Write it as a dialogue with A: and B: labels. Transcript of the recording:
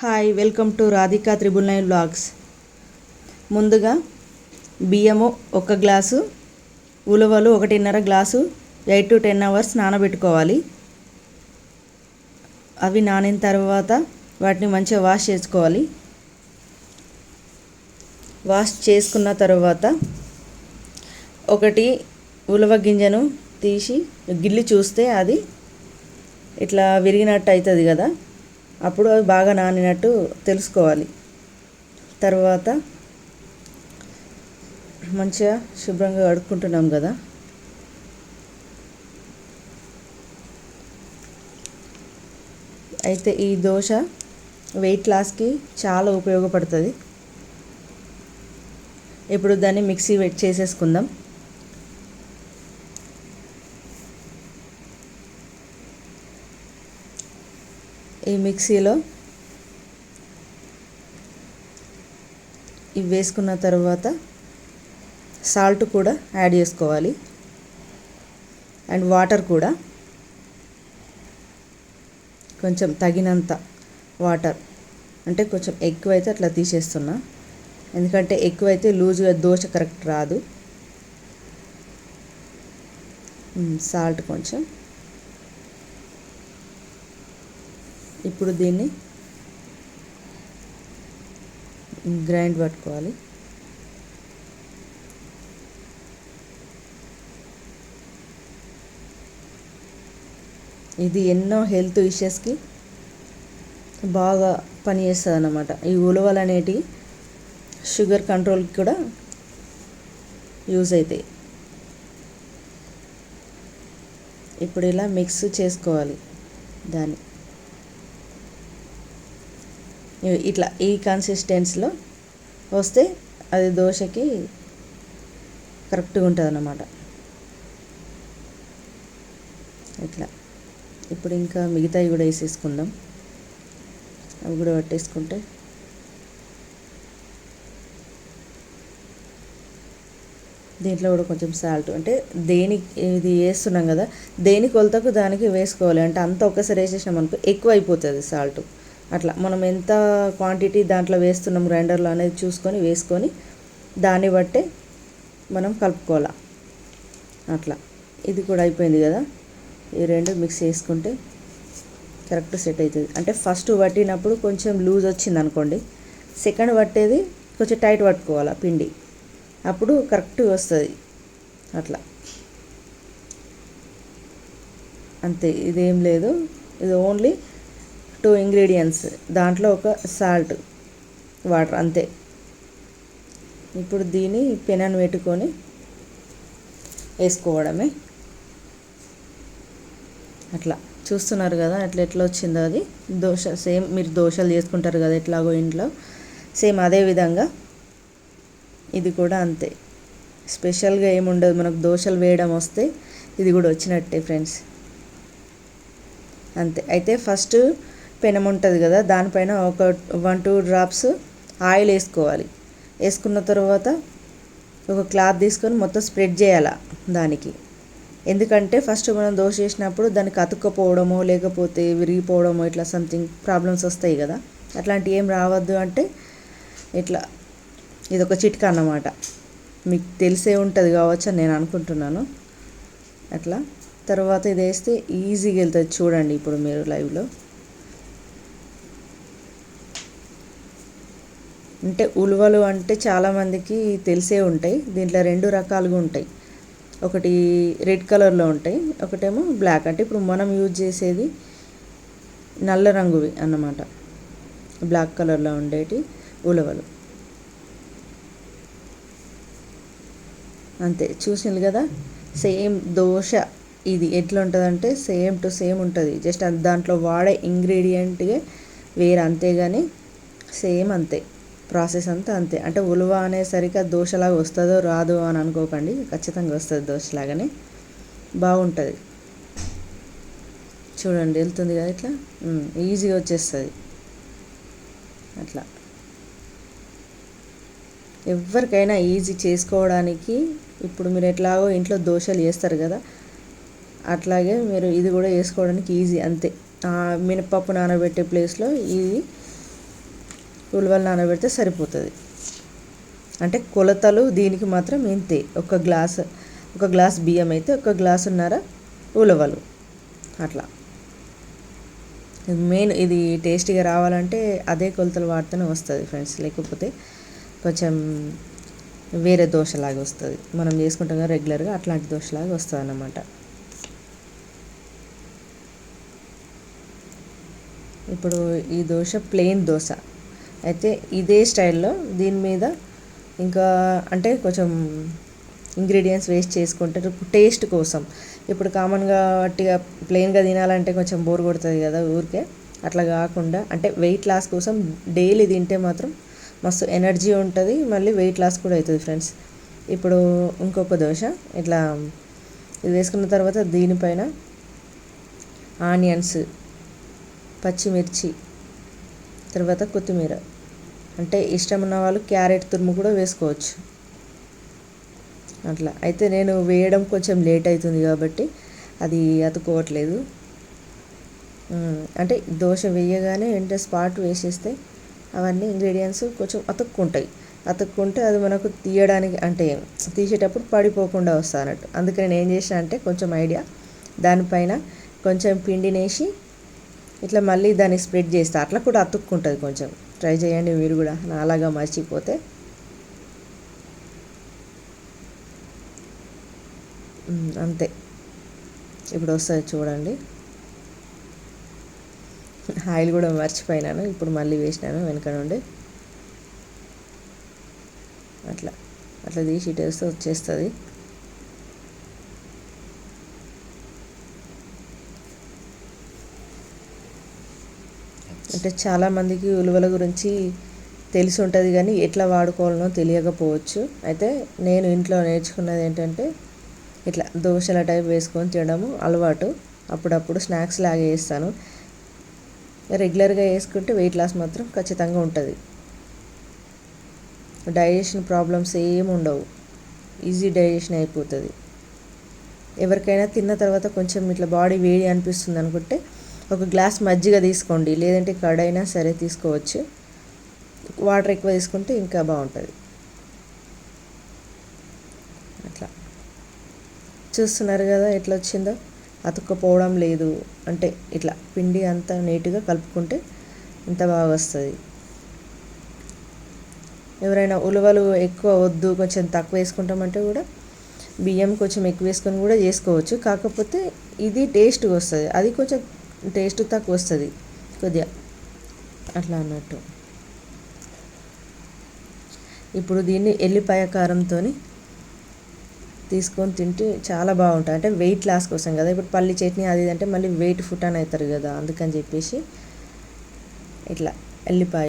A: Hi welcome to Radhika triple nine blogs ముందుగా బియ్యము ఒక గ్లాసు ఉలవలు ఒకటిన్నర glass eight to ten hours నానబెట్టుకోవాలి. అవి నానిన తర్వాత వాటిని మంచిగా వాష్ చేసుకోవాలి. వాష్ చేసుకున్న తర్వాత ఒకటి ఉలవ గింజను తీసి గిల్లి చూస్తే అది ఇట్లా విరిగినట్టు అవుతుంది కదా. అప్పుడు అవి బాగా నానినట్టు తెలుసుకోవాలి. తర్వాత మంచిగా శుభ్రంగా కడుక్కుంటున్నాం కదా. అయితే ఈ దోశ వెయిట్ లాస్కి చాలా ఉపయోగపడుతుంది. ఇప్పుడు దాన్ని మిక్సీ వెట్ చేసేసుకుందాం. ఈ మిక్సీలో ఇవి వేసుకున్న తర్వాత సాల్ట్ కూడా యాడ్ చేసుకోవాలి. అండ్ వాటర్ కూడా. కొంచెం తగినంత వాటర్. అంటే కొంచెం ఎక్కువైతే అట్లా తీసేస్తున్నా. ఎందుకంటే ఎక్కువైతే లూజ్గా దోశ కరెక్ట్ రాదు. సాల్ట్ కొంచెం. ఇప్పుడు దీన్ని గ్రైండ్ పట్టుకోవాలి. ఇది ఎన్నో హెల్త్ ఇష్యూస్కి బాగా పనిచేస్తుంది అన్నమాట ఈ ఉలవలు అనేటివి షుగర్ కంట్రోల్కి కూడా యూజ్ అవుతాయి ఇప్పుడు ఇలా మిక్స్ చేసుకోవాలి దాన్ని. ఇట్లా ఈ కన్సిస్టెన్సీలో వస్తే అది దోశకి కరెక్ట్గా ఉంటుంది అన్నమాట ఇట్లా. ఇప్పుడు ఇంకా మిగతావి కూడా వేసేసుకుందాం. అవి కూడా పట్టేసుకుంటే దీంట్లో కూడా కొంచెం సాల్ట్ అంటే దేనికి ఇది వేస్తున్నాం కదా దేని కొలతకు దానికి వేసుకోవాలి అంటే అంత ఒక్కసారి వేసేసినాం అనుకో ఎక్కువ అయిపోతుంది సాల్ట్. అట్లా మనం ఎంత క్వాంటిటీ దాంట్లో వేస్తున్నాం గ్రైండర్లో అనేది చూసుకొని వేసుకొని దాన్ని బట్టే మనం కలుపుకోవాలి. అట్లా. ఇది కూడా అయిపోయింది కదా. ఈ రెండు మిక్స్ చేసుకుంటే కరెక్ట్ సెట్ అవుతుంది అంటే ఫస్ట్ పట్టినప్పుడు కొంచెం లూజ్ వచ్చింది అనుకోండి. సెకండ్ పట్టేది కొంచెం టైట్ పట్టుకోవాలి పిండి. అప్పుడు కరెక్ట్ వస్తుంది. అట్లా. అంతే. ఇదేం లేదు. ఇది ఓన్లీ టూ ఇంగ్రీడియంట్స్ దాంట్లో ఒక సాల్ట్ వాటర్ అంతే. ఇప్పుడు దీన్ని పెనను పెట్టుకొని వేసుకోవడమే. అట్లా. చూస్తున్నారు కదా అట్లా ఎట్లా వచ్చిందో అది. దోశ సేమ్ మీరు దోశలు చేసుకుంటారు కదా ఎట్లాగో ఇంట్లో. సేమ్ అదే విధంగా ఇది కూడా అంతే. స్పెషల్గా ఏముండదు మనకు దోశలు వేయడం వస్తే ఇది కూడా వచ్చినట్టే ఫ్రెండ్స్. అంతే. అయితే ఫస్ట్ పెనం ఉంటుంది కదా దానిపైన ఒక వన్ టూ డ్రాప్స్ ఆయిల్ వేసుకోవాలి. వేసుకున్న తర్వాత ఒక క్లాత్ తీసుకొని మొత్తం స్ప్రెడ్ చేయాలి దానికి. ఎందుకంటే ఫస్ట్ మనం దోశ చేసినప్పుడు దానికి అతుక్కపోవడమో లేకపోతే విరిగిపోవడమో ఇట్లా సంథింగ్ ప్రాబ్లమ్స్ వస్తాయి కదా అట్లాంటివి ఏం రావద్దు అంటే ఇట్లా ఇది ఒక చిట్కా అన్నమాట. మీకు తెలిసే ఉంటుంది కావచ్చు అని నేను అనుకుంటున్నాను. అట్లా తర్వాత ఇది వేస్తే ఈజీగా వెళ్తుంది చూడండి ఇప్పుడు మీరు లైవ్లో అంటే ఉలువలు అంటే చాలామందికి తెలిసే ఉంటాయి. దీంట్లో రెండు రకాలుగా ఉంటాయి. ఒకటి రెడ్ కలర్లో ఉంటాయి. ఒకటేమో బ్లాక్. అంటే ఇప్పుడు మనం యూజ్ చేసేది నల్ల రంగువి అన్నమాట. బ్లాక్ కలర్లో ఉండేటి ఉలవలు. అంతే. చూసింది కదా? సేమ్ దోశ ఇది ఎట్లా ఉంటుందంటే సేమ్ టు సేమ్ ఉంటుంది. జస్ట్ దాంట్లో వాడే ఇంగ్రీడియంట్గా వేరే అంతేగాని సేమ్ అంతే. ప్రాసెస్ అంతా అంతే. అంటే ఉలువ అనేసరికి దోశలాగా వస్తుందో రాదో అని అనుకోకండి. ఖచ్చితంగా వస్తుంది దోశలాగానే. బాగుంటుంది. చూడండి వెళ్తుంది కదా ఇట్లా? ఈజీగా వచ్చేస్తుంది. అట్లా. ఎవరికైనా ఈజీ చేసుకోవడానికి ఇప్పుడు మీరు ఎట్లాగో ఇంట్లో దోశలు చేస్తారు కదా అట్లాగే మీరు ఇది కూడా వేసుకోవడానికి ఈజీ అంతే. మినపప్పు నానబెట్టే ప్లేస్లో ఇది ఉలవలు నానబెడితే సరిపోతుంది. అంటే కొలతలు దీనికి మాత్రం ఇంతే. ఒక గ్లాస్ ఒక గ్లాస్ బియ్యం అయితే ఒక గ్లాసున్నర ఉలవలు. అట్లా. మెయిన్ ఇది టేస్టీగా రావాలంటే అదే కొలతలు వాడితేనే వస్తుంది ఫ్రెండ్స్. లేకపోతే కొంచెం వేరే దోశలాగా వస్తుంది. మనం చేసుకుంటాం కదా రెగ్యులర్గా అట్లాంటి దోశలాగా వస్తుంది అన్నమాట ఇప్పుడు ఈ దోశ ప్లెయిన్ దోశ. అయితే ఇదే స్టైల్లో దీని మీద ఇంకా అంటే కొంచెం ఇంగ్రీడియంట్స్ వేస్ట్ చేసుకుంటారు టేస్ట్ కోసం. ఇప్పుడు కామన్గా వట్టిగా ప్లెయిన్గా తినాలంటే కొంచెం బోర్ కొడుతుంది కదా ఊరికే. అట్లా కాకుండా అంటే వెయిట్ లాస్ కోసం డైలీ తింటే మాత్రం మస్తు ఎనర్జీ ఉంటుంది మళ్ళీ వెయిట్ లాస్ కూడా అవుతుంది ఫ్రెండ్స్. ఇప్పుడు ఇంకొక దోశ ఇట్లా ఇది వేసుకున్న తర్వాత దీనిపైన ఆనియన్స్ పచ్చిమిర్చి తర్వాత కొత్తిమీర. అంటే ఇష్టం ఉన్న వాళ్ళు క్యారెట్ తురుము కూడా వేసుకోవచ్చు. అట్లా. అయితే నేను వేయడం కొంచెం లేట్ అవుతుంది కాబట్టి అది అతుక్కోవట్లేదు అంటే దోశ వేయగానే వెంటనే స్పాట్ వేసేస్తే అవన్నీ ఇంగ్రీడియంట్స్ కొంచెం అతుక్కుంటాయి. అతుక్కుంటే అది మనకు తీయడానికి అంటే తీసేటప్పుడు పడిపోకుండా వస్తా అన్నట్టు అందుకే నేను ఏం చేసిన అంటే కొంచెం ఐడియా దానిపైన కొంచెం పిండినేసి ఇట్లా మళ్ళీ దాన్ని స్ప్రెడ్ చేస్తా అట్లా కూడా అతుక్కుంటుంది కొంచెం. ట్రై చేయండి మీరు కూడా అలాగా మర్చిపోతే. అంతే. ఇప్పుడు వస్తుంది చూడండి. ఆయిల్ కూడా మర్చిపోయినాను ఇప్పుడు మళ్ళీ వేసినాను వెనక నుండి. అట్లా అట్లా తీసి టేస్ట్ వచ్చేస్తుంది. అంటే చాలామందికి ఉలువల గురించి తెలిసి ఉంటుంది కానీ ఎట్లా వాడుకోవాలనో తెలియకపోవచ్చు. అయితే నేను ఇంట్లో నేర్చుకున్నది ఏంటంటే ఇట్లా దోశల టైప్ వేసుకొని తినడము అలవాటు. అప్పుడప్పుడు స్నాక్స్ లాగా వేస్తాను రెగ్యులర్గా వేసుకుంటే వెయిట్ లాస్ మాత్రం ఖచ్చితంగా ఉంటుంది. డైజెషన్ ప్రాబ్లమ్స్ ఏమి ఉండవు. ఈజీ డైజెషన్ అయిపోతుంది. ఎవరికైనా తిన్న తర్వాత కొంచెం ఇట్లా బాడీ వేడి అనిపిస్తుంది అనుకుంటే ఒక గ్లాస్ మజ్జిగ తీసుకోండి. లేదంటే కడైనా సరే తీసుకోవచ్చు. వాటర్ ఎక్కువ తీసుకుంటే ఇంకా బాగుంటుంది. అట్లా. చూస్తున్నారు కదా ఎట్లా వచ్చిందో? అతుక్కపోవడం లేదు. అంటే ఇట్లా పిండి అంతా నీట్గా కలుపుకుంటే ఇంత బాగా వస్తుంది. ఎవరైనా ఉలవలు ఎక్కువ వద్దు కొంచెం తక్కువ వేసుకుంటామంటే కూడా బియ్యం కొంచెం ఎక్కువ వేసుకొని కూడా చేసుకోవచ్చు. కాకపోతే ఇది టేస్ట్గా వస్తుంది. అది కొంచెం టేస్ట్ తక్కువ వస్తుంది. కొద్దిగా. అట్లా అన్నట్టు. ఇప్పుడు దీన్ని ఎల్లిపాయ కారంతో తీసుకొని తింటే చాలా బాగుంటుంది అంటే వెయిట్ లాస్ కోసం కదా. ఇప్పుడు పల్లి చట్నీ అది అంటే మళ్ళీ వెయిట్ ఫుట్ అని అవుతారు కదా. అందుకని చెప్పేసి ఇట్లా ఎల్లిపాయ